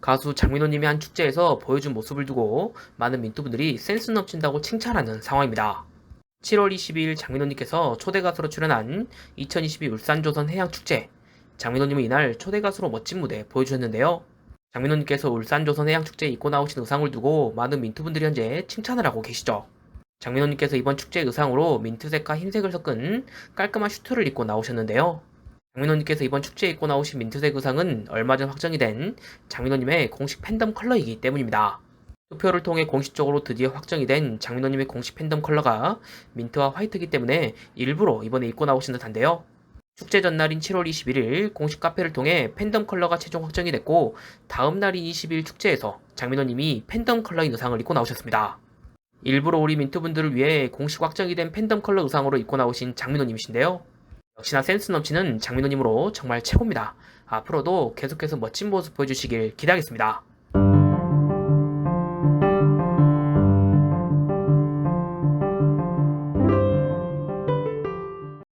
가수 장민호님이 한 축제에서 보여준 모습을 두고 많은 민투분들이 센스 넘친다고 칭찬하는 상황입니다. 7월 22일 장민호님께서 초대 가수로 출연한 2022 울산조선 해양축제. 장민호님은 이날 초대 가수로 멋진 무대 보여주셨는데요. 장민호님께서 울산조선 해양축제에 입고 나오신 의상을 두고 많은 민투분들이 현재 칭찬을 하고 계시죠. 장민호님께서 이번 축제 의상으로 민트색과 흰색을 섞은 깔끔한 슈트를 입고 나오셨는데요. 장민호님께서 이번 축제에 입고 나오신 민트색 의상은 얼마 전 확정이 된 장민호님의 공식 팬덤 컬러이기 때문입니다. 투표를 통해 공식적으로 드디어 확정이 된 장민호님의 공식 팬덤 컬러가 민트와 화이트이기 때문에 일부러 이번에 입고 나오신 듯한데요. 축제 전날인 7월 21일 공식 카페를 통해 팬덤 컬러가 최종 확정이 됐고 다음 날인 20일 축제에서 장민호님이 팬덤 컬러인 의상을 입고 나오셨습니다. 일부러 우리 민트분들을 위해 공식 확정이 된 팬덤 컬러 의상으로 입고 나오신 장민호님이신데요. 역시나 센스 넘치는 장민호님으로 정말 최고입니다. 앞으로도 계속해서 멋진 모습 보여주시길 기대하겠습니다.